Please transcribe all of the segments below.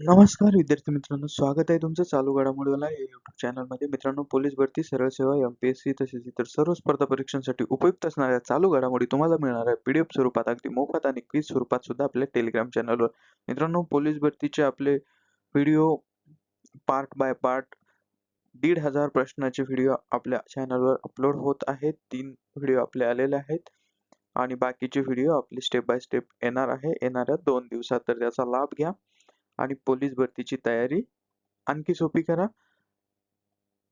नमस्कार विद्यार्थी मित्रांनो. स्वागत आहे तुमचं चालू घडामोडीला या युट्यूब चॅनलमध्ये मित्रांनो पोलीस भरती सरळ सेवा एम पी एस सी तसेच इतर सर्व स्पर्धा परीक्षांसाठी उपयुक्त असणाऱ्या चालू घडामोडी तुम्हाला मिळणार आहे पीडीएफ स्वरूपात अगदी मोफत आणि क्विज स्वरूपात सुद्धा आपल्या टेलिग्राम चॅनलवर मित्रांनो पोलीस भरतीचे आपले व्हिडिओ पार्ट बाय पार्ट दीड हजार प्रश्नाचे व्हिडिओ आपल्या चॅनलवर अपलोड होत आहेत. तीन व्हिडिओ आपले आलेले आहेत. आणि बाकीचे व्हिडिओ आपले स्टेप बाय स्टेप येणार आहे. येणाऱ्या दोन दिवसात तर त्याचा लाभ घ्या. आणि पोलीस भरतीची तयारी आणखी सोपी करा.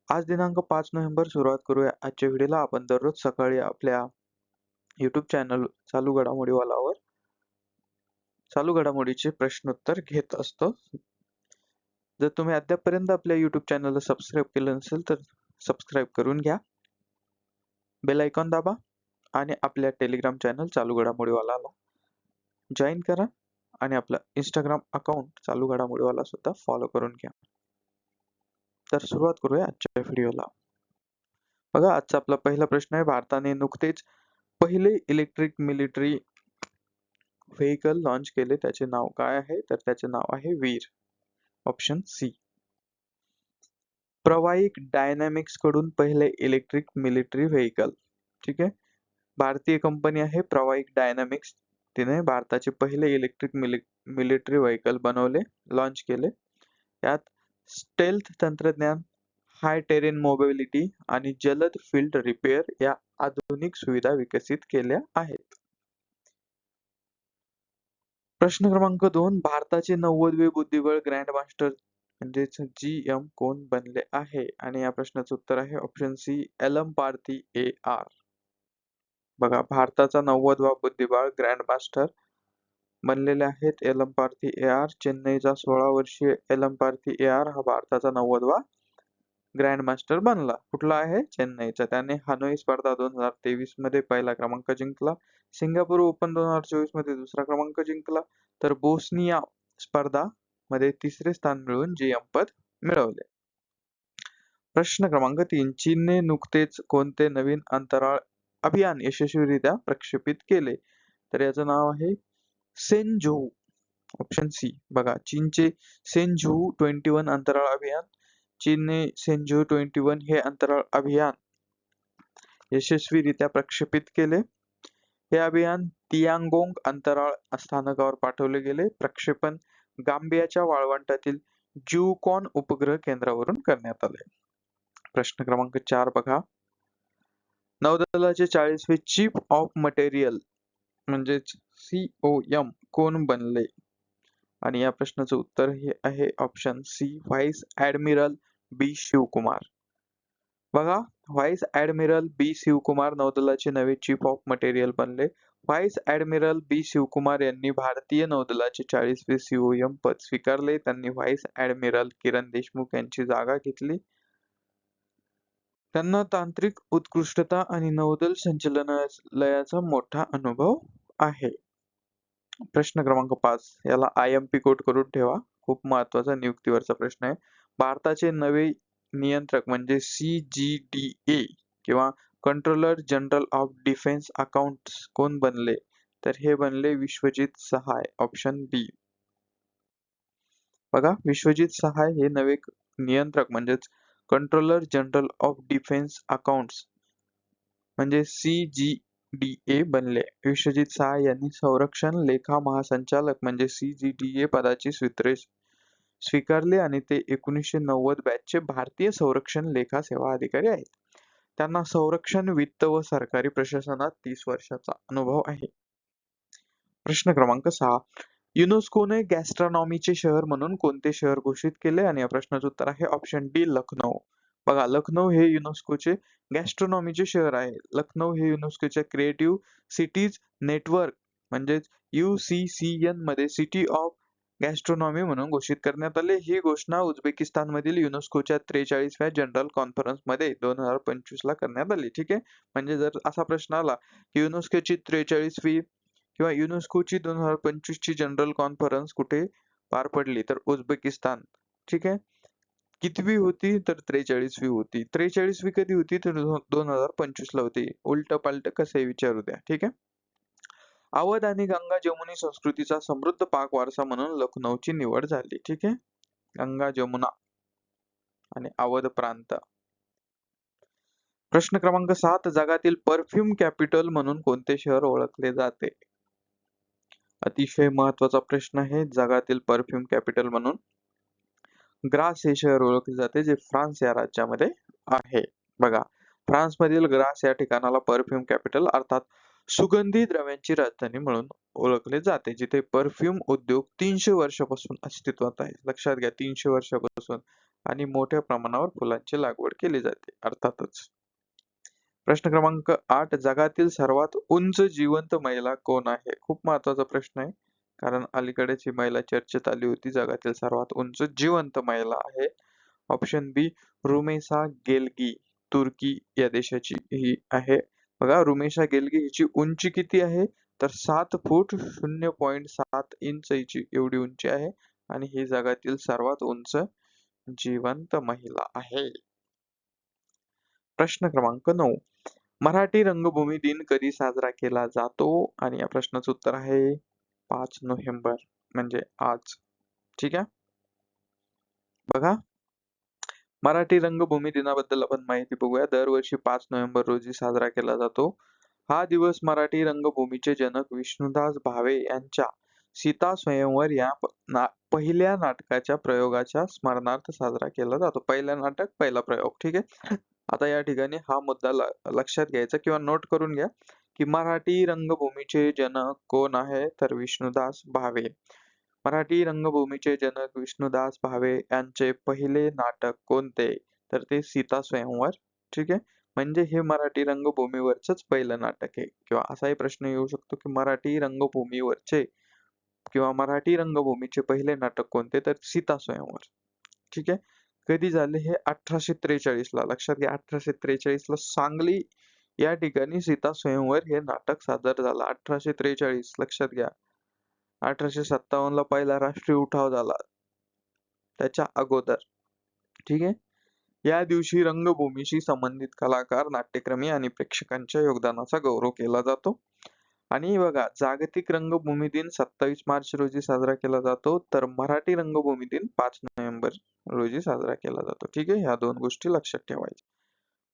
आज दिनांक पाच नोव्हेंबर सुरुवात करूया. आजच्या व्हिडिओला आपण दररोज सकाळी आपल्या युट्यूब चॅनल चालू घडामोडीवालावर चालू घडामोडीचे प्रश्नोत्तर घेत असतो. जर तुम्ही अद्यापपर्यंत आपल्या युट्यूब चॅनलला सबस्क्राईब केलं नसेल तर सबस्क्राईब करून घ्या. बेल आयकॉन दाबा आणि आपल्या टेलिग्राम चॅनल चालू घडामोडीवालाला जॉईन करा. आणि आपलं इंस्टाग्राम अकाउंट चालू घडामोडीवाला सुद्धा फॉलो करून घ्या. तर सुरुवात करूया आजच्या व्हिडिओला बघा आजचा आपला पहिला प्रश्न आहे भारताने नुकतेच पहिले इलेक्ट्रिक मिलिटरी व्हेकल लॉन्च केले. त्याचे नाव काय आहे? तर त्याचे नाव आहे वीर. ऑप्शन सी प्रवाहिक डायनॅमिक्सकडून पहिले इलेक्ट्रिक मिलिटरी व्हेकल ठीक आहे? भारतीय कंपनी आहे प्रवाहिक डायनॅमिक्स तिने भारताचे पहिले इलेक्ट्रिक मिलिटरी व्हेकल बनवले लॉन्च केले. यात स्टेल्थ तंत्रज्ञान हाय टेरेन मोबिलिटी आणि जलद फील्ड रिपेअर या आधुनिक सुविधा विकसित केल्या आहेत. प्रश्न क्रमांक दोन भारताचे नव्वदवे बुद्धिबळ ग्रँड मास्टर म्हणजेच जी एम कोण बनले आहे? आणि या प्रश्नाचं उत्तर आहे option C Elamparthi A R बघा भारताचा नव्वदवा बुद्धिबळ ग्रँडमास्टर बनलेले आहेत एलम पार्थी ए आर. चेन्नईचा सोळा वर्षीय एलम पार्थी ए आर हा भारताचा नव्वदवा ग्रँडमास्टर बनला. कुठला आहे? चेन्नईचा. त्याने हानोई स्पर्धा दोन हजार तेवीसमध्ये पहिला क्रमांक जिंकला. सिंगापूर ओपन दोन हजार चोवीसमध्ये दुसरा क्रमांक जिंकला. तर बोस्निया स्पर्धा मध्ये तिसरे स्थान मिळवून जीएम पद मिळवले. प्रश्न क्रमांक तीन. चीनने नुकतेच कोणते नवीन अंतराळ अभियान यशस्वीरित्या प्रक्षेपित केले. तर याचं नाव आहे सेनझो ऑप्शन सी बघा चीनचे सेनझोऊ ट्वेंटी वन अंतराळ अभियान चीनने सेनझोऊ ट्वेंटी वन हे अंतराळ अभियान यशस्वीरित्या प्रक्षेपित केले. हे अभियान तियांगोंग अंतराळ स्थानकावर पाठवले गेले. प्रक्षेपण गांबियाच्या वाळवंटातील ज्यूकॉन उपग्रह केंद्रावरून करण्यात आले. प्रश्न क्रमांक चार बघा. नौदलाचे चाळीसवे चीफ ऑफ मटेरियल म्हणजेच सीओ एम कोण बनले? आणि या प्रश्नाचं उत्तर हे आहे option C vice admiral B Shivakumar. बघा व्हाईस ऍडमिरल बी शिवकुमार नौदलाचे नवे चीफ ऑफ मटेरियल बनले. व्हाईस ऍडमिरल बी शिवकुमार यांनी भारतीय नौदलाचे चाळीसवे सीओएम पद स्वीकारले. त्यांनी व्हाईस ऍडमिरल किरण देशमुख यांची जागा घेतली. त्यांना तांत्रिक उत्कृष्टता आणि नौदल संचलनालयाचा मोठा अनुभव आहे. प्रश्न क्रमांक पाच याला आय एम पी कोट करून ठेवा. खूप महत्त्वाचा नियुक्तीवरचा प्रश्न आहे. भारताचे नवे नियंत्रक म्हणजे सी जी डी ए किंवा controller general of defence account कोण बनले? तर हे बनले विश्वजित सहाय ऑप्शन बी बघा विश्वजित सहाय हे नवे नियंत्रक म्हणजेच controller general of defence accounts म्हणजे सी जी डी ए बनले. विश्वजित शहा यांनी संरक्षण लेखा महासंचालक म्हणजे सी जी डी ए पदाची सूत्रे स्वीकारली आणि ते एकोणीसशे नव्वद बॅचचे भारतीय संरक्षण लेखा सेवा अधिकारी आहेत. त्यांना संरक्षण वित्त व सरकारी प्रशासनात तीस वर्षाचा अनुभव आहे. प्रश्न क्रमांक सहा. युनेस्कोने गॅस्ट्रॉनॉमीचे शहर म्हणून कोणते शहर घोषित केले? आणि या प्रश्नाचं उत्तर आहे ऑप्शन डी लखनौ. बघा लखनौ हे युनेस्कोचे गॅस्ट्रॉनॉमीचे शहर आहे. लखनौ हे युनेस्कोच्या क्रिएटिव्ह सिटीज नेटवर्क म्हणजेच युसीसीएनमध्ये सिटी ऑफ गॅस्ट्रॉनॉमी म्हणून घोषित करण्यात आले. ही घोषणा उझबेकिस्तान मधील युनेस्कोच्या त्रेचाळीसव्या जनरल कॉन्फरन्समध्ये दोन हजार पंचवीस ला करण्यात आली. ठीक आहे? म्हणजे जर असा प्रश्न आला की युनेस्कोची त्रेचाळीसवी किंवा युनेस्कोची दोन हजार पंचवीस ची जनरल कॉन्फरन्स कुठे पार पडली तर उझबेकिस्तान. ठीक आहे? कितवी होती तर त्रेचाळीसवी होती. त्रेचाळीसवी कधी होती तर दोन हजार पंचवीस ला होती. उलट पालट कसे विचारू द्या. ठीक आहे? अवध आणि गंगा जमुनी संस्कृतीचा समृद्ध पाक वारसा म्हणून लखनौची निवड झाली. ठीक आहे? गंगा जमुना आणि अवध प्रांत. प्रश्न क्रमांक सात जगातील परफ्यूम कॅपिटल म्हणून कोणते शहर ओळखले जाते? अतिशय महत्त्वाचा प्रश्न आहे जगातील परफ्यूम कॅपिटल म्हणून. ग्रास हे शहर ओळखले जाते जे फ्रान्स या राज्यामध्ये आहे. बघा फ्रान्समधील ग्रास या ठिकाणाला परफ्यूम कॅपिटल अर्थात सुगंधी द्रव्यांची राजधानी म्हणून ओळखले जाते जिथे परफ्यूम उद्योग तीनशे वर्षापासून अस्तित्वात आहे. लक्षात घ्या तीनशे वर्षापासून आणि मोठ्या प्रमाणावर फुलांची लागवड केली जाते अर्थातच. प्रश्न क्रमांक आठ जगातील सर्वात उंच जिवंत महिला कोण आहे? खूप महत्त्वाचा प्रश्न आहे. कारण अलीकडेच ही महिला चर्चेत आली होती जगातील सर्वात उंच जिवंत महिला आहे. ऑप्शन बी रुमेसा गेलगी. तुर्की या देशाची ही आहे. बघा रुमेशा गेलगी हिची उंची किती आहे? तर सात फूट शून्य पॉईंट सात इंच हिची एवढी उंची आहे. आणि ही जगातील सर्वात उंच जिवंत महिला आहे. प्रश्न क्रमांक नऊ. मराठी रंगभूमी दिन कधी साजरा केला जातो? आणि या प्रश्नाचं उत्तर आहे पाच नोव्हेंबर म्हणजे आज. ठीक आहे? बघा. मराठी रंगभूमी दिनाबद्दल आपण माहिती बघूया. दरवर्षी पाच नोव्हेंबर रोजी साजरा केला जातो. हा दिवस मराठी रंगभूमीचे जनक विष्णुदास भावे यांच्या सीता स्वयंवर या ना, पहिल्या नाटकाच्या प्रयोगाच्या स्मरणार्थ साजरा केला जातो. पहिला नाटक पहिला प्रयोग. ठीक आहे? आता या ठिकाणी हा मुद्दा लक्षात घ्यायचा किंवा नोट करून घ्या की मराठी रंगभूमीचे जनक कोण आहे तर विष्णुदास भावे. मराठी रंगभूमीचे जनक विष्णुदास भावे यांचे पहिले नाटक कोणते? तर ते सीता स्वयंवर ठीक आहे? म्हणजे हे मराठी रंगभूमीवरच पहिलं नाटक आहे. किंवा असाही प्रश्न येऊ शकतो की मराठी रंगभूमीवरचे किंवा मराठी रंगभूमीचे पहिले नाटक कोणते? तर सीता स्वयंवर ठीक आहे? कधी झाले हे अठराशे त्रेचाळीस ला? लक्षात घ्या अठराशे त्रेचाळीसला सांगली या ठिकाणी सीता स्वयंवर हे नाटक सादर झालं. अठराशे त्रेचाळीस लक्षात घ्या. अठराशे सत्तावन्न ला पहिला राष्ट्रीय उठाव झाला. त्याच्या अगोदर. ठीक आहे? या दिवशी रंगभूमीशी संबंधित कलाकार नाट्यक्रमी आणि प्रेक्षकांच्या योगदानाचा गौरव केला जातो. आणि बघा जागतिक रंगभूमी दिन सत्तावीस मार्च रोजी साजरा केला जातो तर मराठी रंगभूमी दिन पाच नोव्हेंबर रोजी साजरा केला जातो. ठीक आहे? ह्या दोन गोष्टी लक्षात ठेवायच्या.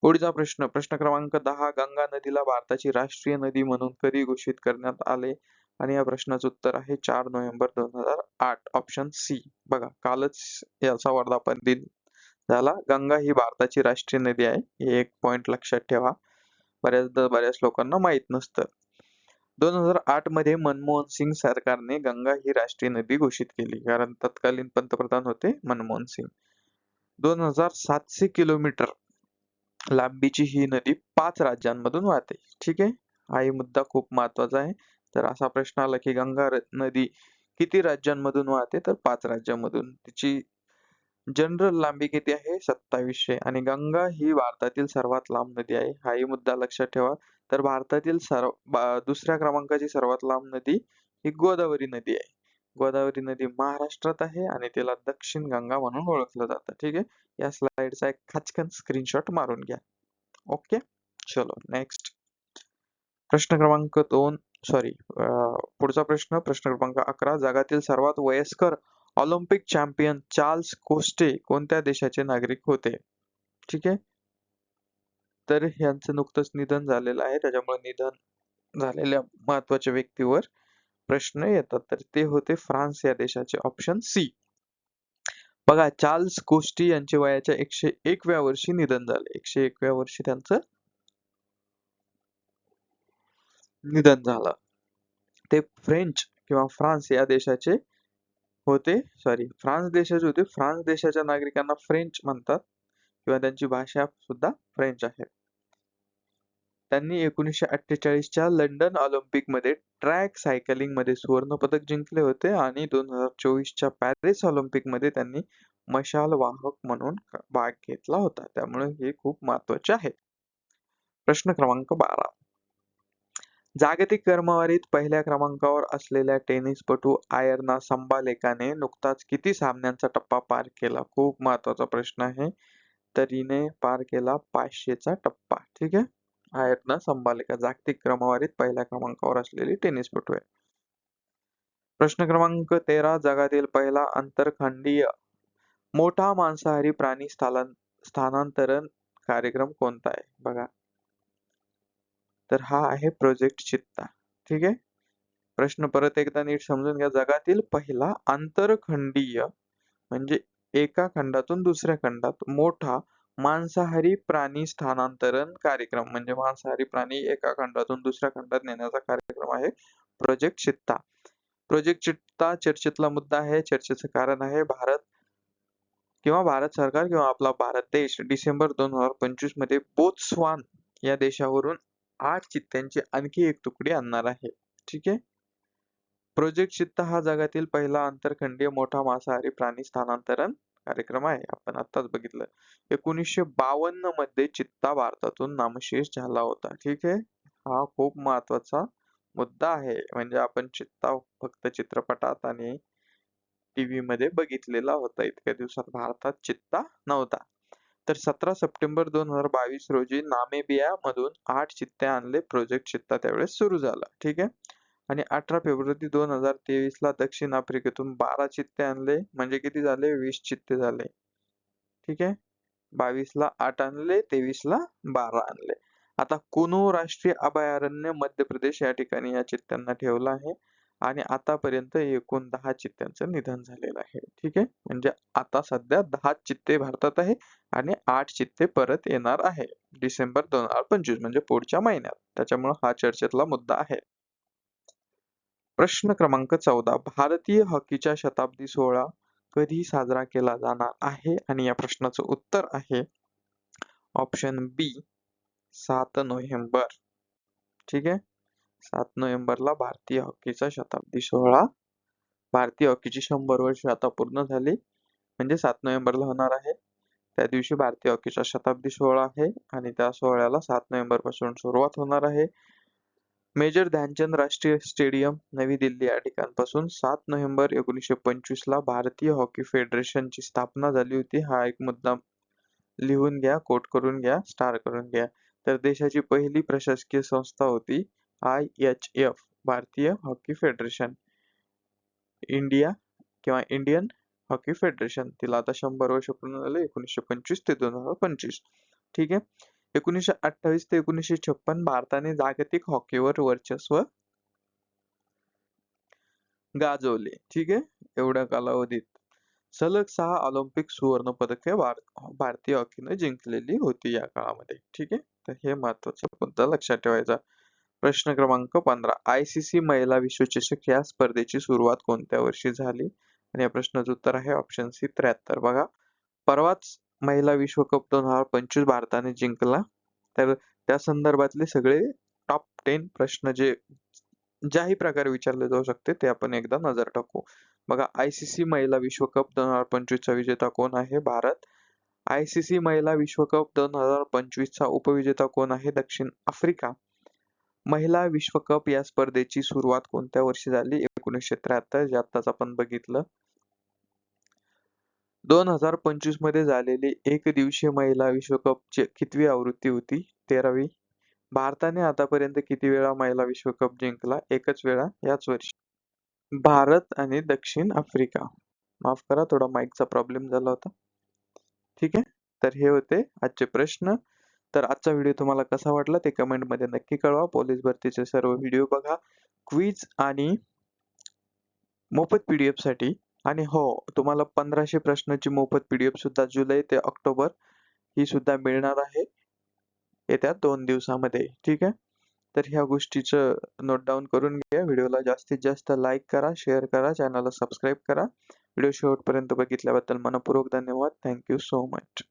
पुढचा प्रश्न प्रश्न क्रमांक दहा गंगा नदीला भारताची राष्ट्रीय नदी म्हणून कधी घोषित करण्यात आले? आणि या प्रश्नाचं उत्तर आहे चार नोव्हेंबर दोन हजार आठ. ऑप्शन सी बघा कालच याचा वर्धापन दिन झाला. गंगा ही भारताची राष्ट्रीय नदी आहे. हे एक पॉइंट लक्षात ठेवा. बऱ्याचदा बऱ्याच लोकांना माहीत नसतं. दोन हजार आठमध्ये मनमोहन सिंग सरकारने गंगा ही राष्ट्रीय नदी घोषित केली. कारण तत्कालीन पंतप्रधान होते मनमोहन सिंग. दोन हजार सातशे किलोमीटर लांबीची ही नदी पाच राज्यांमधून वाहते. ठीक आहे? हाही मुद्दा खूप महत्त्वाचा आहे. तर असा प्रश्न आला की गंगा नदी किती राज्यांमधून वाहते? तर पाच राज्यांमधून. तिची जनरल लांबी किती आहे? सत्तावीसशे. आणि गंगा ही भारतातील सर्वात लांब नदी आहे. हाही मुद्दा लक्षात ठेवा. तर भारतातील सर्व दुसऱ्या क्रमांकाची सर्वात लांब नदी ही गोदावरी नदी आहे. गोदावरी नदी महाराष्ट्रात आहे आणि तिला दक्षिण गंगा म्हणून ओळखलं जातं. ठीक आहे? या स्लाइडचा एक खाचकन स्क्रीनशॉट मारून घ्या. ओके? चलो नेक्स्ट प्रश्न क्रमांक दोन सॉरी पुढचा प्रश्न प्रश्न क्रमांक अकरा. जगातील सर्वात वयस्कर ऑलिम्पिक चॅम्पियन चार्ल्स कोस्टे कोणत्या देशाचे नागरिक होते? ठीक आहे? तर यांचं नुकतंच निधन झालेलं आहे. त्याच्यामुळे निधन झालेल्या महत्त्वाच्या व्यक्तीवर प्रश्न येतात. तर ते होते फ्रान्स या देशाचे ऑप्शन सी बघा चार्ल्स कोस्टी यांचे वयाच्या एकशे एकव्या वर्षी निधन झाले. एकशे एकव्या वर्षी त्यांचं निधन झालं. ते फ्रेंच किंवा फ्रान्स या देशाचे होते सॉरी फ्रान्स देशाचे होते फ्रान्स देशाच्या नागरिकांना फ्रेंच म्हणतात किंवा त्यांची भाषा सुद्धा फ्रेंच आहे. त्यांनी एकोणीसशे अठ्ठेचाळीसच्या लंडन ऑलिम्पिकमध्ये ट्रॅक सायकलिंगमध्ये सुवर्ण पदक जिंकले होते आणि दोन हजार चोवीसच्या पॅरिस ऑलिम्पिकमध्ये त्यांनी मशाल वाहक म्हणून भाग घेतला होता. त्यामुळे हे खूप महत्त्वाचे आहे. प्रश्न क्रमांक बारा. जागतिक क्रमवारीत पहिल्या क्रमांकावर असलेल्या टेनिसपटू आयर्ना संबालेकाने नुकताच किती सामन्यांचा टप्पा पार केला? खूप महत्त्वाचा प्रश्न आहे. तर हिने पार केला पाचशेचा टप्पा. ठीक आहे? आयर्ना संबालेका जागतिक क्रमवारीत पहिल्या क्रमांकावर असलेली टेनिसपटू आहे. प्रश्न क्रमांक तेरा जगातील पहिला आंतरखंडीय मोठा मांसाहारी प्राणी स्थालन स्थानांतरण कार्यक्रम कोणता आहे? बघा. तर हा आहे प्रोजेक्ट चित्ता. ठीक आहे? प्रश्न परत एकदा नीट समजून घ्या. जगातील पहिला आंतरखंडीय म्हणजे एका खंडातून दुसऱ्या खंडात मोठा मांसाहारी प्राणी स्थानांतरण कार्यक्रम म्हणजे मांसाहारी प्राणी एका खंडातून दुसऱ्या खंडात नेण्याचा कार्यक्रम आहे. प्रोजेक्ट चित्ता. प्रोजेक्ट चित्ता चर्चेतला मुद्दा आहे. चर्चेचं कारण आहे भारत किंवा भारत सरकार किंवा आपला भारत देश डिसेंबर दोन हजार पंचवीसमध्ये बोत्सवान या देशावरून आठ चित्त्यांचे आणखी एक तुकडी आणणार आहे. ठीक आहे? प्रोजेक्ट चित्ता हा जगातील पहिला आंतरखंडीय मोठा मांसाहारी प्राणी स्थानांतरण कार्यक्रम आहे. आपण आताच बघितलं. एकोणीसशे बावन्नमध्ये चित्ता भारतातून नामशेष झाला होता. ठीक आहे? हा खूप महत्त्वाचा मुद्दा आहे. म्हणजे आपण चित्ता फक्त चित्रपटात आणि टीव्ही मध्ये बघितलेला होता. इतक्या दिवसात भारतात चित्ता नव्हता. तर सतरा सप्टेंबर दोन हजार बावीस रोजी नामेबिया मधून आठ चित्ते आणले. प्रोजेक्ट चित्ता त्यावेळेस सुरू झाला. ठीक आहे? आणि अठरा फेब्रुवारी दोन हजार तेवीस ला दक्षिण आफ्रिकेतून बारा चित्ते आणले. म्हणजे किती झाले? वीस चित्ते झाले. ठीक आहे? बावीस ला आठ आणले. तेवीस ला बारा आणले. आता कुनो राष्ट्रीय अभयारण्य मध्य प्रदेश या ठिकाणी या चित्त्यांना ठेवलं आहे. आणि आतापर्यंत एकूण दहा चित्त्यांचं निधन झालेलं आहे. ठीक आहे? म्हणजे आता सध्या दहा चित्ते भारतात आहे आणि आठ चित्ते परत येणार आहे. डिसेंबर दोन हजार पंचवीस म्हणजे पुढच्या महिन्यात. त्याच्यामुळे हा चर्चेतला मुद्दा आहे. प्रश्न क्रमांक चौदा. भारतीय हॉकीच्या शताब्दी सोहळा कधी साजरा केला जाणार आहे? आणि या प्रश्नाचं उत्तर आहे ऑप्शन बी सात नोव्हेंबर. ठीक आहे? सात नोव्हेंबरला भारतीय हॉकीचा शताब्दी सोहळा. भारतीय हॉकीची शंभर वर्ष आता पूर्ण झाली. म्हणजे सात नोव्हेंबरला होणार आहे. त्या दिवशी भारतीय हॉकीचा शताब्दी सोहळा आहे आणि त्या सोहळ्याला सात नोव्हेंबरपासून सुरुवात होणार आहे. मेजर ध्यानचंद राष्ट्रीय स्टेडियम नवी दिल्ली या ठिकाणपासून सात नोव्हेंबर एकोणीसशे पंचवीस ला भारतीय हॉकी फेडरेशनची स्थापना झाली होती. हा एक मुद्दा लिहून घ्या कोट करून घ्या स्टार करून घ्या. तर देशाची पहिली प्रशासकीय संस्था होती. आय एच एफ भारतीय हॉकी फेडरेशन. इंडिया किंवा इंडियन हॉकी फेडरेशन तिला आता शंभर वर्ष पूर्ण झाले एकोणीसशे पंचवीस ते दोन हजार पंचवीस. ठीक आहे? एकोणीसशे अठ्ठावीस ते एकोणीसशे छप्पन भारताने जागतिक हॉकीवर वर्चस्व गाजवले. ठीक आहे? एवढ्या कालावधीत. सलग सहा ऑलिम्पिक सुवर्ण पदके भारतीय हॉकीने जिंकलेली होती या काळामध्ये. ठीक आहे? तर हे महत्त्वाचा मुद्दा लक्षात ठेवायचा? प्रश्न क्रमांक पंधरा. आय सी सी महिला विश्वचषक या स्पर्धेची सुरुवात कोणत्या वर्षी झाली? आणि या प्रश्नाचं उत्तर आहे ऑप्शन सी त्र्याहत्तर. बघा. परवाच महिला विश्वकप दोन हजार पंचवीस भारताने जिंकला. तर त्या संदर्भातले सगळे टॉप टेन प्रश्न जे ज्याही प्रकारे विचारले जाऊ शकते ते आपण एकदा नजर टाकू. बघा आय सी सी महिला विश्वकप दोन हजार पंचवीसचा विजेता कोण आहे? भारत. आय सी सी महिला विश्वकप दोन हजार पंचवीसचा उपविजेता कोण आहे? दक्षिण आफ्रिका. महिला विश्वकप या स्पर्धेची सुरुवात कोणत्या वर्षी झाली? एकोणीसशे त्र्याहत्तर जे आताच आपण बघितलं. दोन हजार पंचवीसमध्ये झालेली एक दिवसीय महिला विश्वकपची कितवी आवृत्ती होती? तेरावी. भारताने आतापर्यंत किती वेळा महिला विश्वकप जिंकला? एकच वेळा याच वर्षी. भारत आणि दक्षिण आफ्रिका. माफ करा थोडा माईकचा प्रॉब्लेम झाला होता. ठीक आहे? तर हे होते आजचे प्रश्न. तर आजचा व्हिडिओ तुम्हाला कसा वाटला ते कमेंटमध्ये नक्की कळवा. पोलीस भरतीचे सर्व व्हिडिओ बघा. क्विज आणि मोफत पीडीएफसाठी. आणि हो तुम्हाला पंधराशे प्रश्नाची मोफत पीडीएफ सुद्धा जुलै ते ऑक्टोबर ही सुद्धा मिळणार आहे. येत्या दोन दिवसामध्ये. ठीक आहे? तर ह्या गोष्टीचं नोट डाऊन करून घ्या. व्हिडिओला जास्तीत जास्त लाईक करा शेअर करा चॅनलला सबस्क्राईब करा. व्हिडिओ शेवटपर्यंत बघितल्याबद्दल मनपूर्वक धन्यवाद. Thank you so much